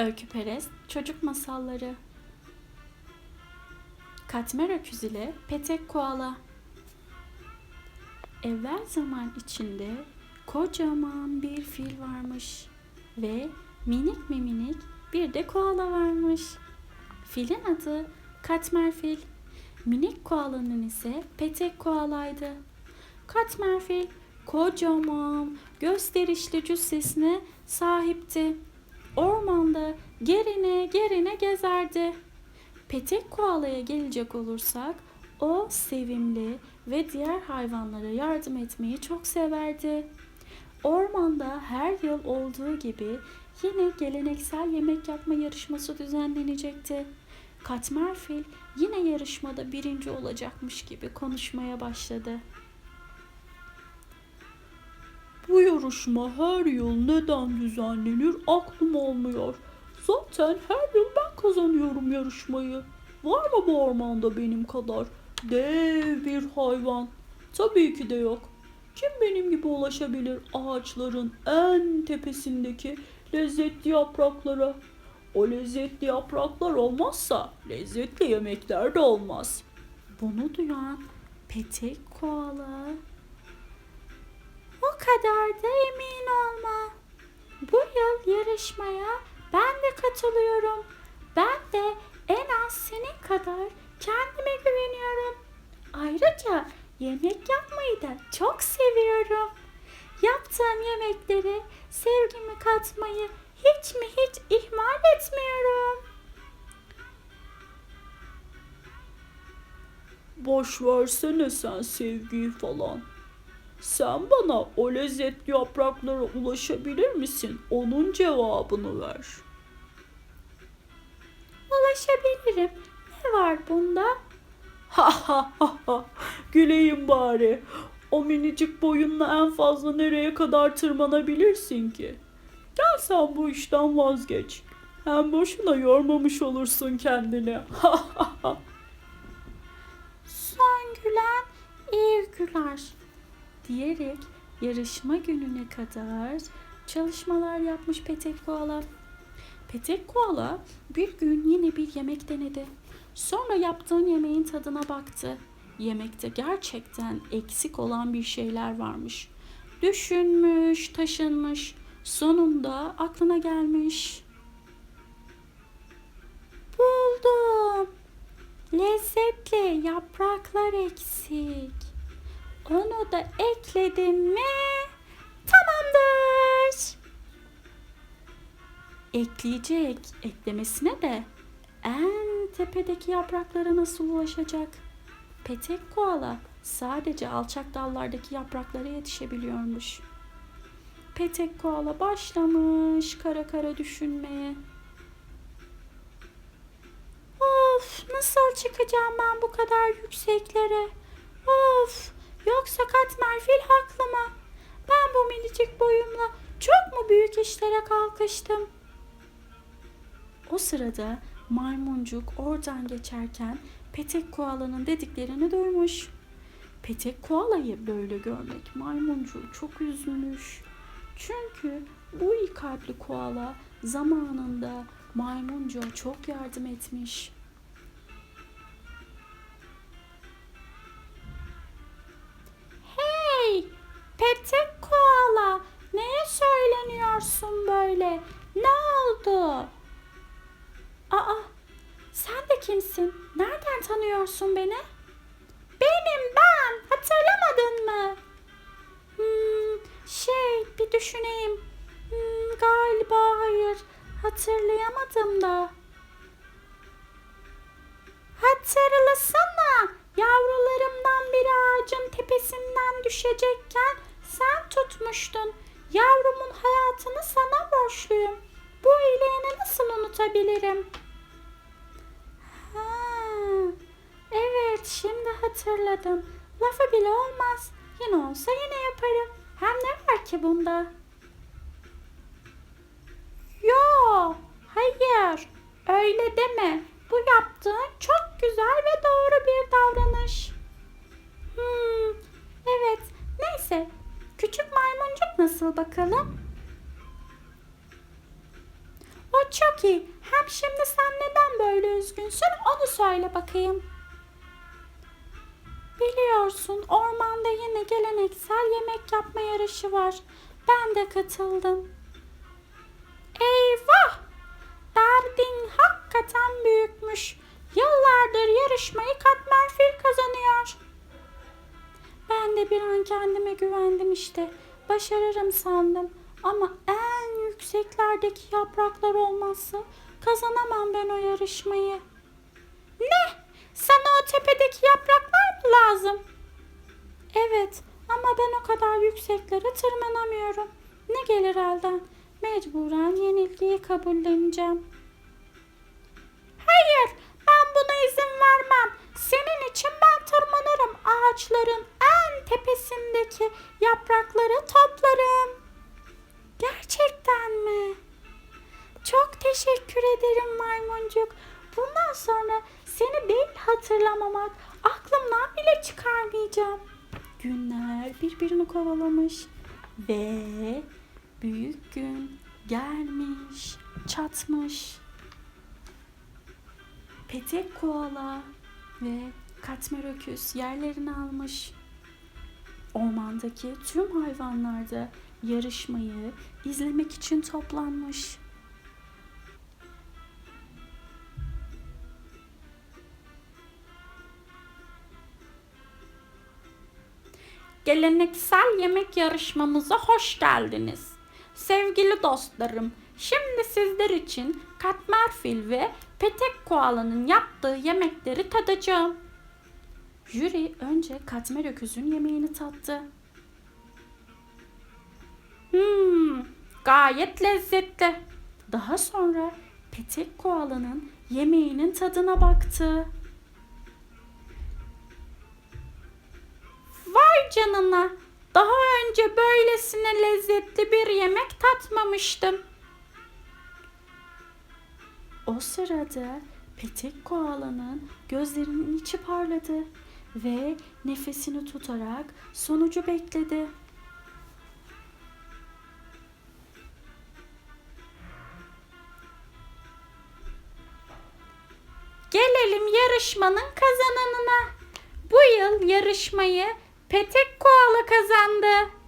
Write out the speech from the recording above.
Öyküperest Çocuk Masalları Katmer Öküz ile Petek Koala Evvel zaman içinde kocaman bir fil varmış ve minik mi minik bir de koala varmış. Filin adı Katmer Fil, minik koalanın ise Petek Koalaydı. Katmer Fil kocaman, gösterişli cüssesine sahipti. Ormanda gerine gerine gezerdi. Petek koalaya gelecek olursak o sevimli ve diğer hayvanlara yardım etmeyi çok severdi. Ormanda her yıl olduğu gibi yine geleneksel yemek yapma yarışması düzenlenecekti. Katmer Fil yine yarışmada birinci olacakmış gibi konuşmaya başladı. Bu yarışma her yıl neden düzenlenir aklım olmuyor. Zaten her yıl ben kazanıyorum yarışmayı. Var mı bu ormanda benim kadar dev bir hayvan? Tabii ki de yok. Kim benim gibi ulaşabilir ağaçların en tepesindeki lezzetli yapraklara? O lezzetli yapraklar olmazsa lezzetli yemekler de olmaz. Bunu duyan Petek Koala kadar da emin olma. Bu yıl yarışmaya ben de katılıyorum. Ben de en az senin kadar kendime güveniyorum. Ayrıca yemek yapmayı da çok seviyorum. Yaptığım yemeklere sevgimi katmayı hiç mi hiç ihmal etmiyorum. Boş versene sen sevgiyi falan. Sen bana o lezzetli yapraklara ulaşabilir misin? Onun cevabını ver. Ulaşabilirim. Ne var bunda? Ha ha ha ha. Güleyim bari. O minicik boyunla en fazla nereye kadar tırmanabilirsin ki? Gel sen bu işten vazgeç. Hem boşuna yormamış olursun kendini. Ha ha ha. Son gülen iyi güler diyerek yarışma gününe kadar çalışmalar yapmış Petek Koala. Petek Koala bir gün yine bir yemek denedi. Sonra yaptığın yemeğin tadına baktı. Yemekte gerçekten eksik olan bir şeyler varmış. Düşünmüş, taşınmış. Sonunda aklına gelmiş. Buldum. Lezzetli yapraklar eksik. Onu da ekledim mi tamamdır. Ekleyecek eklemesine de en tepedeki yapraklara nasıl ulaşacak? Petek koala sadece alçak dallardaki yapraklara yetişebiliyormuş. Petek koala başlamış kara kara düşünmeye. Of nasıl çıkacağım ben bu kadar yükseklere? Of yoksa Katmer fil haklı? Ben bu minicik boyumla çok mu büyük işlere kalkıştım? O sırada maymuncuk oradan geçerken Petek koalanın dediklerini duymuş. Petek koalayı böyle görmek maymuncuğu çok üzmüş. Çünkü bu iyi kalpli koala zamanında maymuncuğa çok yardım etmiş. De kimsin? Nereden tanıyorsun beni? Benim ben! Hatırlamadın mı? Hmm, şey bir düşüneyim. Hmm, galiba hayır. Hatırlayamadım da. Hatırlasana. Yavrularımdan biri ağacın tepesinden düşecekken sen tutmuştun. Yavrumun hayatını sana borçluyum. Bu iyiliğini nasıl unutabilirim? Evet şimdi hatırladım. Lafı bile olmaz. Yine olsa yine yaparım. Hem ne var ki bunda? Yo, hayır. Öyle deme. Bu yaptığın çok güzel ve doğru bir davranış. Hmm, evet. Neyse. Küçük maymuncuk nasıl bakalım? O çok iyi. Hem şimdi sen neden böyle üzgünsün onu söyle bakayım. Biliyorsun ormanda yine geleneksel yemek yapma yarışı var. Ben de katıldım. Eyvah! Derdin hakikaten büyükmüş. Yıllardır yarışmayı Katmer Fil kazanıyor. Ben de bir an kendime güvendim işte. Başarırım sandım. Ama en yükseklerdeki yapraklar olmazsa kazanamam ben o yarışmayı. Ne? Yükseklere tırmanamıyorum. Ne gelir elden? Mecburen yenilgiyi kabulleneceğim. Hayır, ben buna izin vermem. Senin için ben tırmanırım. Ağaçların en tepesindeki yaprakları toplarım. Gerçekten mi? Çok teşekkür ederim maymuncuk. Bundan sonra seni değil hatırlamamak aklımdan bile çıkarmayacağım. Günler birbirini kovalamış ve büyük gün gelmiş, çatmış. Petek koala ve katmer öküz yerlerini almış. Ormandaki tüm hayvanlar da yarışmayı izlemek için toplanmış. Geleneksel yemek yarışmamıza hoş geldiniz. Sevgili dostlarım, şimdi sizler için katmer fil ve petek koalanın yaptığı yemekleri tadacağım. Jüri önce katmer öküzün yemeğini tattı. Hmm, gayet lezzetli. Daha sonra petek koalanın yemeğinin tadına baktı. Canına. Daha önce böylesine lezzetli bir yemek tatmamıştım. O sırada petek koalanın gözlerinin içi parladı ve nefesini tutarak sonucu bekledi. Gelelim yarışmanın kazananına. Bu yıl yarışmayı Petek Koala kazandı.